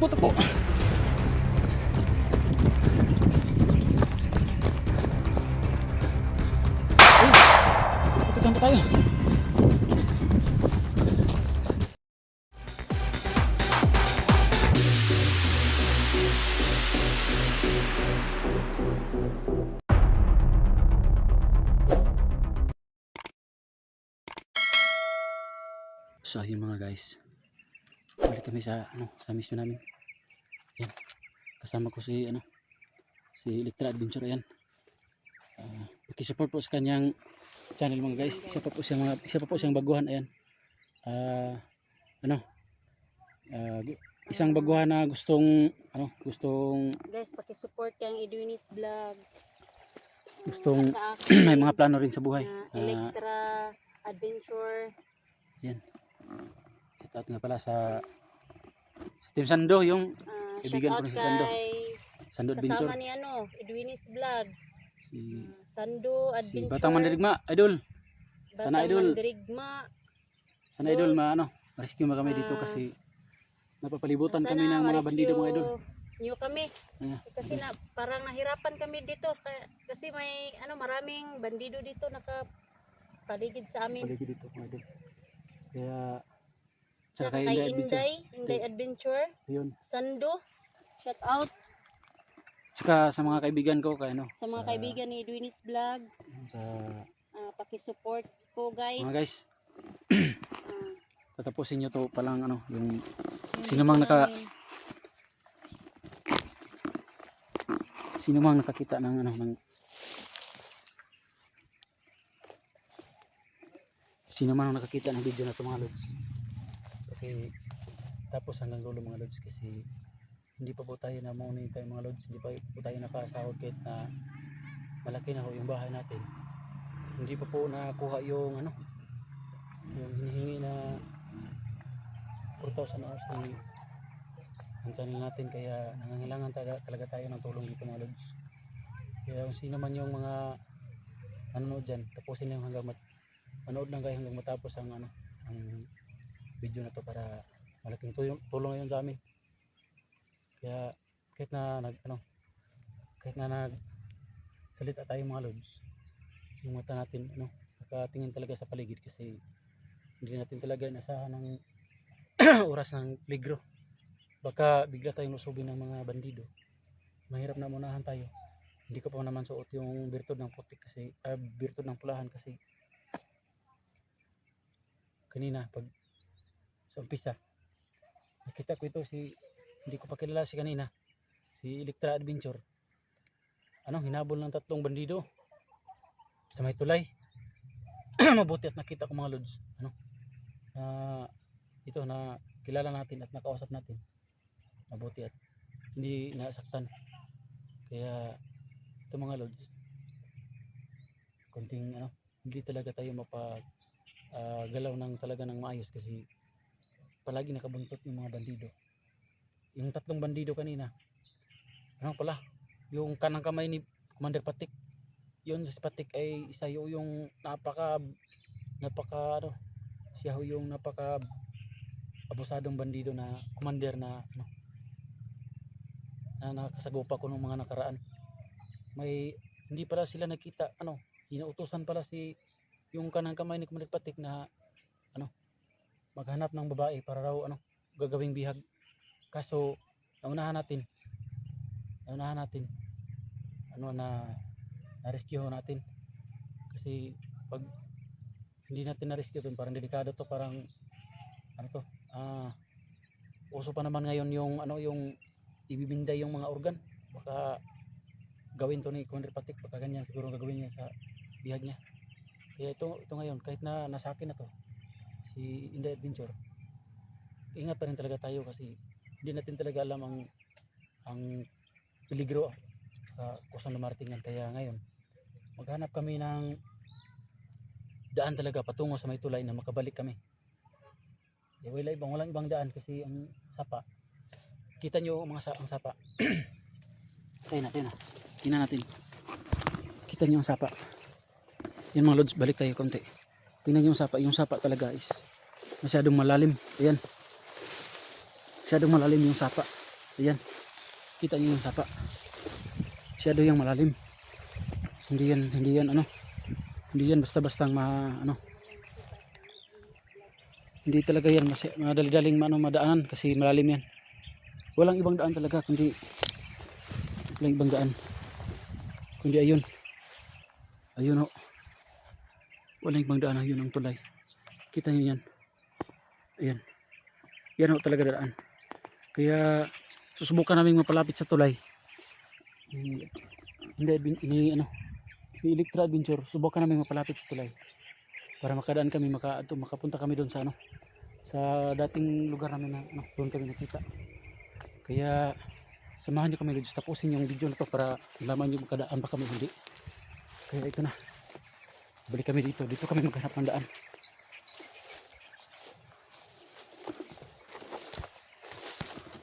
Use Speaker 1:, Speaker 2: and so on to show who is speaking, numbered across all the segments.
Speaker 1: Takbo, takbo. Ay, putukan pa tayo. So ayun mga guys. Balik kami sa ano sa mission namin. Yan. Kasama ko si ano si Electra Adventure ayan. Uh, support po sa kanyang channel mga guys. Isa pa po siyang mga isa pa po siyang baguhan ayan. Ah ano ah, gu- isang baguhan na gustong ano gustong
Speaker 2: Guys, paki-support kang Edwinis Vlog.
Speaker 1: gustong
Speaker 2: akin,
Speaker 1: may mga plano rin sa buhay. Ah,
Speaker 2: Electra Adventure.
Speaker 1: Shout out nga pala sa sa Team Sando yung Kaibigan ko rin si Sando. Sando Adventure.
Speaker 2: kasama ni ano, Edwinis Vlog.
Speaker 1: Si,
Speaker 2: Ah, Sando
Speaker 1: si
Speaker 2: Adventure.
Speaker 1: Batang Mandirigma, idol.
Speaker 2: Batang
Speaker 1: Sana idol.
Speaker 2: Mandirigma.
Speaker 1: Sana idol ma ano, rescue mo kami dito
Speaker 2: Ah.
Speaker 1: kasi napapalibutan
Speaker 2: Sana
Speaker 1: kami ng mga bandido mga idol.
Speaker 2: Nyo kami.
Speaker 1: Yeah.
Speaker 2: Kasi na parang nahirapan kami dito Ka- kasi may ano maraming bandido dito naka paligid sa amin.
Speaker 1: Paligid dito mga idol. Kaya
Speaker 2: Saka
Speaker 1: kay Inday.
Speaker 2: Inday, Inday Adventure,
Speaker 1: Yun.
Speaker 2: Sando. Shout out
Speaker 1: Tsaka sa mga kaibigan ko kay ano,
Speaker 2: sa mga
Speaker 1: Sa-
Speaker 2: kaibigan ni Edwinis Vlog.
Speaker 1: sa
Speaker 2: Ah, paki-support po guys.
Speaker 1: mga guys,
Speaker 2: Ah,
Speaker 1: tatapusin niyo to palang ano, yung
Speaker 2: yung
Speaker 1: Sino mang naka-
Speaker 2: namin.
Speaker 1: sino mang nakakita ng ano ng sino man ang nakakita ng video na to mga lods okay tapos hanggang dulo mga lods kasi hindi pa po tayo na mauni tayo mga lods. Hindi pa po tayo nakasahod kahit na malaki na ho yung bahay natin. Hindi pa po nakuha yung ano yung hinihingi na 4,000 hours ni ang channel natin. Kaya nangangailangan talaga, talaga tayo ng tulong dito mga lods. Kaya kung sino man yung mga nanonood dyan tapusin lang hanggang mat manood lang kayo hanggang matapos ang ano ang video na to para malaking tulong, tulong yun sa amin. Kaya kahit na nag ano kahit na nag salita tayo mga lods yung mata natin ano nakatingin talaga sa paligid kasi hindi natin talaga inasahan ng oras ng peligro. Baka bigla tayong masubin ng mga bandido. Mahirap na munahan tayo. Hindi ko pa naman suot yung birtud ng putik kasi ah, birtud ng pulahan kasi kanina pag sa umpisa. Nakita ko ito si hindi ko pa kilala si kanina. Si Electra Adventure. Ano hinabol ng tatlong bandido sa may tulay. Mabuti at nakita ko mga lods. Ano? Na ito na kilala natin at nakausap natin. Mabuti at hindi nasaktan. Kaya ito mga lods konting ano hindi talaga tayo mapag ah, galaw ng talaga ng maayos kasi palagi nakabuntot yung mga bandido. Yung tatlong bandido kanina ano pala yung kanang kamay ni Commander Patik yun si Patik ay isa yun yung napaka napaka ano siya yung napaka abusadong bandido na commander na ano na nakasagupa ko nung mga nakaraan. May hindi pala sila nakita ano inuutosan pala si yung kanang kamay ni Commander Patik na ano maghanap ng babae para raw ano gagawing bihag. Kaso naunahan natin naunahan natin ano na na-rescue natin. Kasi pag hindi natin na-rescue dun parang delikado to parang ano to ah uso pa naman ngayon yung ano yung ibibinda yung mga organ. Baka gawin to ni Commander Patik baka ganyan siguro gagawin niya sa bihag niya. Kaya ito, ito ngayon kahit na nasa akin na to si Inday Adventure ingat pa rin talaga tayo kasi hindi natin talaga alam ang ang peligro sa kusang dumarating yan. Kaya ngayon maghanap kami ng daan talaga patungo sa may tulay na makabalik kami. Eh, wala ibang walang ibang daan kasi ang sapa. Kita nyo mga sa, ang sapa. Tayo na tayo na. Tingnan natin. Kita nyo ang sapa. Yan mga lods balik tayo konti. Tingnan nyo yung sapa. Yung sapa talaga is masyadong malalim ayan masyadong malalim yung sapa Ayan. Kita niyo yung sapa. Masyado yung malalim. Hindi yan, hindi yan ano. Hindi yan basta-bastang ma, ano. Hindi talaga yan madali-daling ano, madaanan kasi malalim yan. Walang ibang daan talaga kundi walang ibang daan. Kundi ayun. Ayun o. Walang ibang daan ayun ang tulay. Kita niyo yan. Ayan. Yan o talaga daan. Kaya susubukan namin mapalapit sa tulay. Hindi, ini, ano, ni Electra Adventure, subukan namin mapalapit sa tulay. Para makadaan kami, maka, ito, makapunta kami doon sa ano, sa dating lugar namin na ano, doon kami nakita. Kaya samahan niyo kami doon, tapusin yung video na to para malaman niyo makadaan ba kami hindi. Kaya ito na. Balik kami dito, dito kami maghanap ng daan.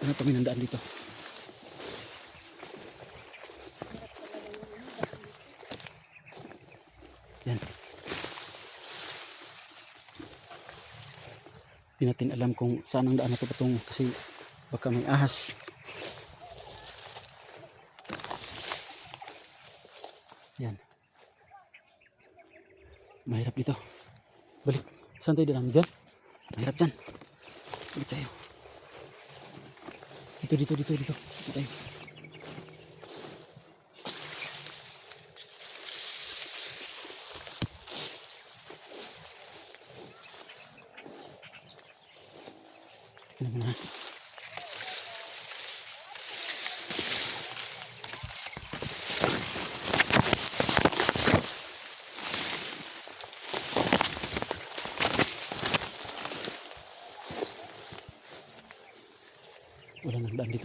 Speaker 1: Hanap kami ng daan dito. Yan. Hindi natin alam kung saan ang daan na ito kasi baka may ahas. Yan. Mahirap dito. Balik. Saan tayo dalam dyan? Mahirap dyan. Balik tayo. Dito, dito, dito, dito. Dito. Ito naman ha. Wala nang daan dito.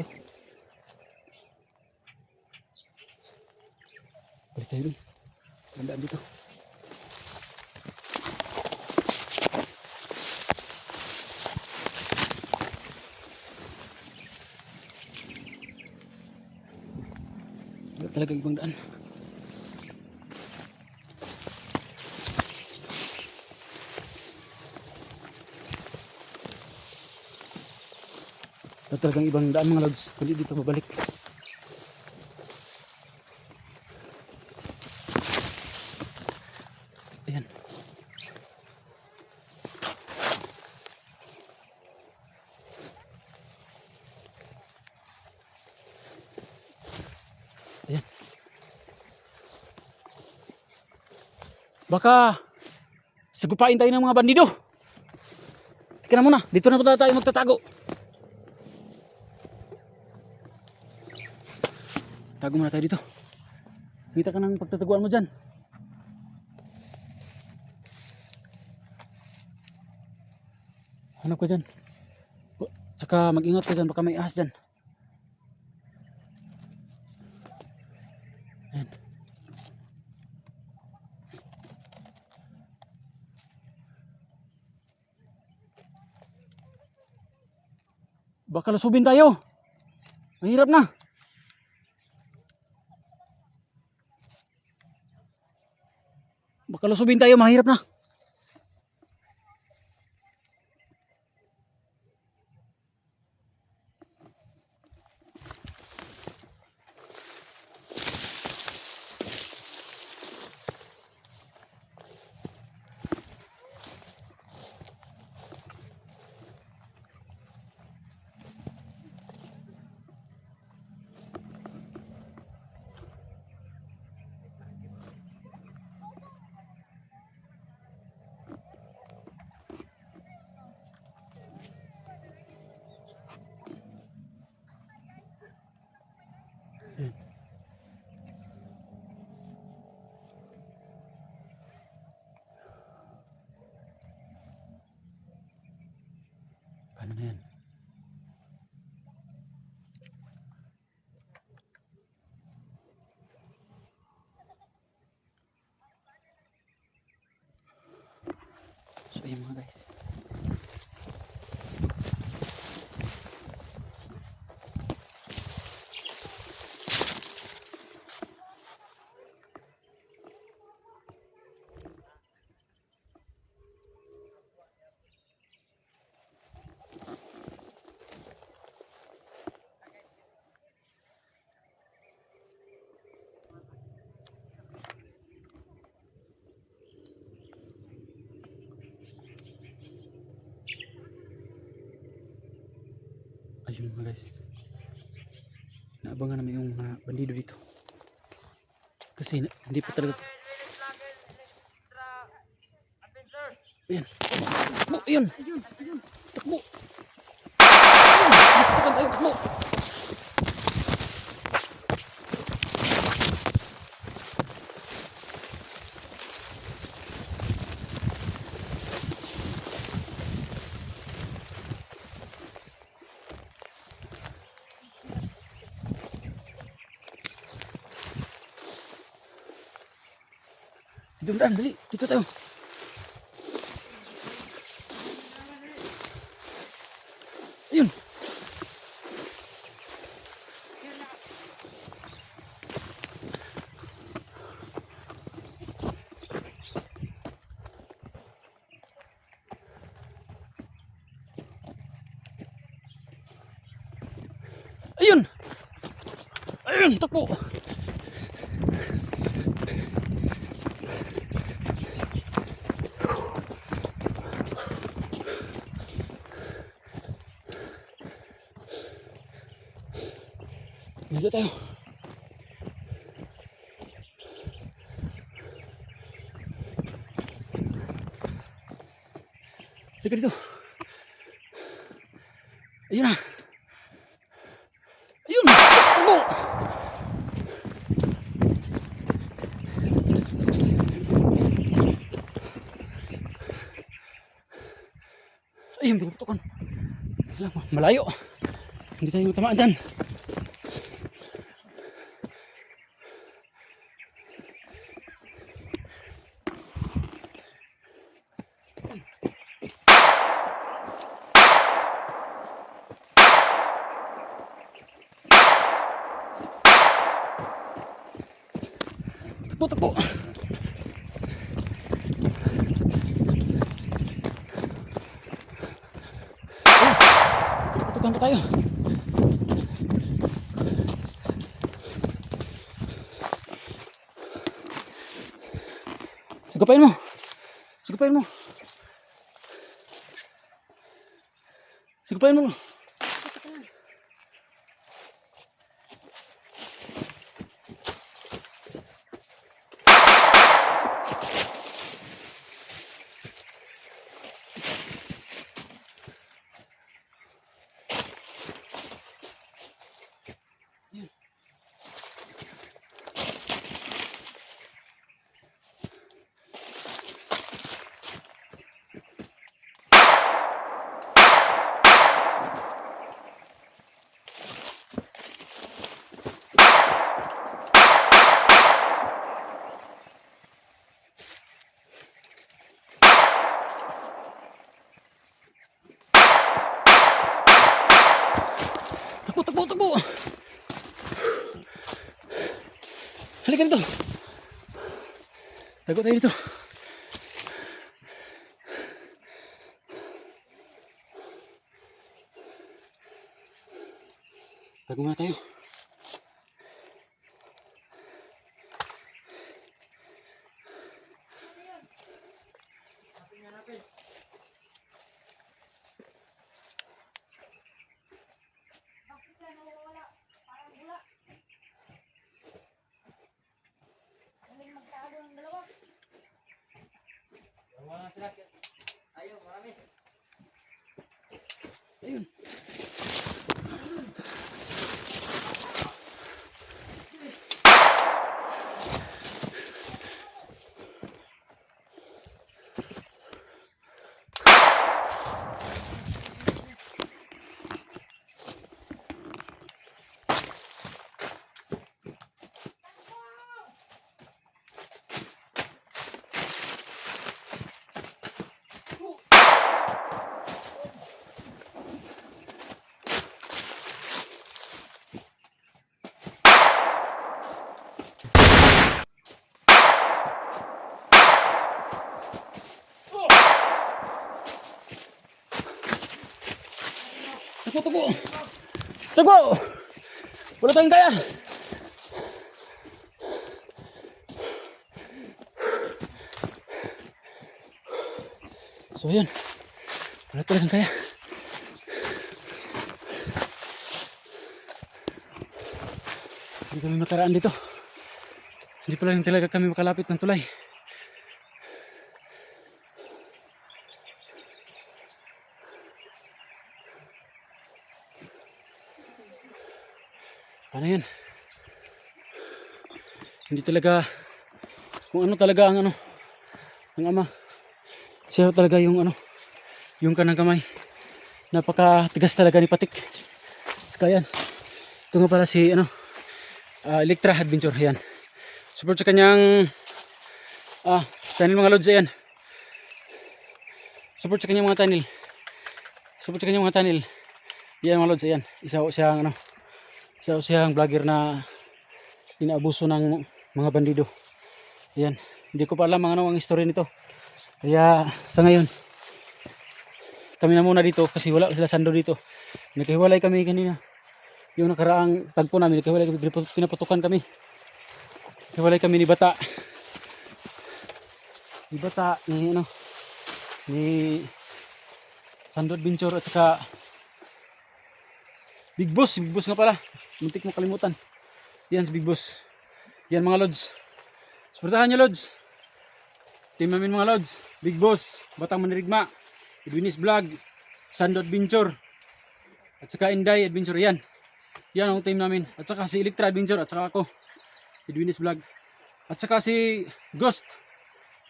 Speaker 1: Balik tayo dun. Dito. Wala talaga ibang daan. Wala talagang ibang daan mga lods. Kundi dito mabalik. Ayan. Ayan. Baka sagupain tayo ng mga bandido. Teka na muna. Dito na po tayo magtatago. Tago muna tayo dito. Kita ka ng pagtataguan mo dyan. Hanap ka dyan. Tsaka mag-ingat ka dyan. Baka may ahas dyan. Ayan. Baka lusubin tayo. Mahirap na. Baka lusubin tayo, mahirap na. Yan? So ayun mga guys. Ayun mga guys. Naabangan namin yung mga bandido dito. Kasi na- hindi pa talaga. Ayan. Takbo, ayun. Takbo. Ayun, takbo tayo, takbo. Dito daan, dali. Dito tayo. Ayun. Ayun. Ayun, takbo. Dito tayo. Halika dito. Ayun na. Ayun! Takbo! Ayun. Wala, Malayo. Hindi tayo matamaan dyan. Takbo, takbo. Tutukan pa tayo. Sigupain mo. Sigupain mo. Sigupain mo. Takbo, dito. Tago tayo dito. Tago muna tayo. tubo, tubo. Tubo! Wala tayong kaya. So, yun. Wala talagang kaya. Hindi kami makaraan dito. Hindi pala talaga kami makalapit ng tulay. Paano yan? Hindi talaga kung ano talaga ang ano ang ama. Siya talaga yung ano yung kanang kamay. Napakatigas talaga ni Patik. Kaya yan. Ito nga pala si ano ah, Electra Adventure yan. Support sa kanyang ah channel mga lods yan. Support sa kanyang mga channel. Support sa kanyang mga channel. Yan mga lods yan. Isa ko siyang ano isa ko siyang vlogger na inaabuso ng mga bandido. Yan. Hindi ko pa alam ano ang story nito. Kaya sa ngayon kami na muna dito kasi wala sila sando dito. Naghiwalay kami kanina. Yung nakaraang tagpo namin, naghiwalay kami, pinaput- pinaputukan kami. Naghiwalay kami ni Bata. Ni Bata, ni ano, ni Sando Adventure at saka Big Boss, Big Boss nga pala. Muntik mo kalimutan. Yan si Big Boss. Yan mga Lods. Suportahan nyo Lods. Team namin mga Lods. Big Boss, Batang Manirigma, Edwinis Vlog, Sando Adventure, at saka Inday Adventure. Yan. Yan ang team namin. At saka si Electra Adventure at saka ako. Edwinis Vlog. At saka si Ghost.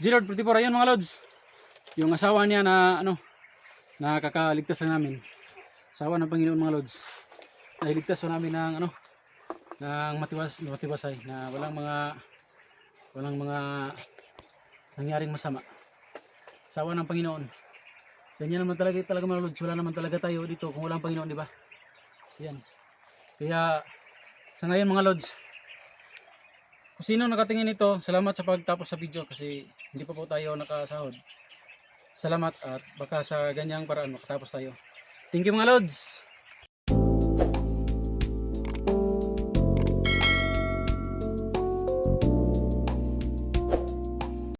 Speaker 1: Gerard 44. Yan mga Lods. Yung asawa niya na ano, na kakaligtas lang namin. Asawa ng Panginoon mga Lods. Nailigtas so namin ng ano, ng matiwas, matiwasay na walang mga walang mga nangyaring masama. Asawa ng Panginoon. Ganyan naman talaga talaga mga Lods. Wala naman talaga tayo dito kung walang Panginoon, di ba? Yan. Kaya sa ngayon mga Lods, kung sino nakatingin nito, salamat sa pagtapos sa video kasi hindi pa po tayo nakasahod. Salamat at baka sa ganyang paraan makatapos tayo. Thank you mga Lods!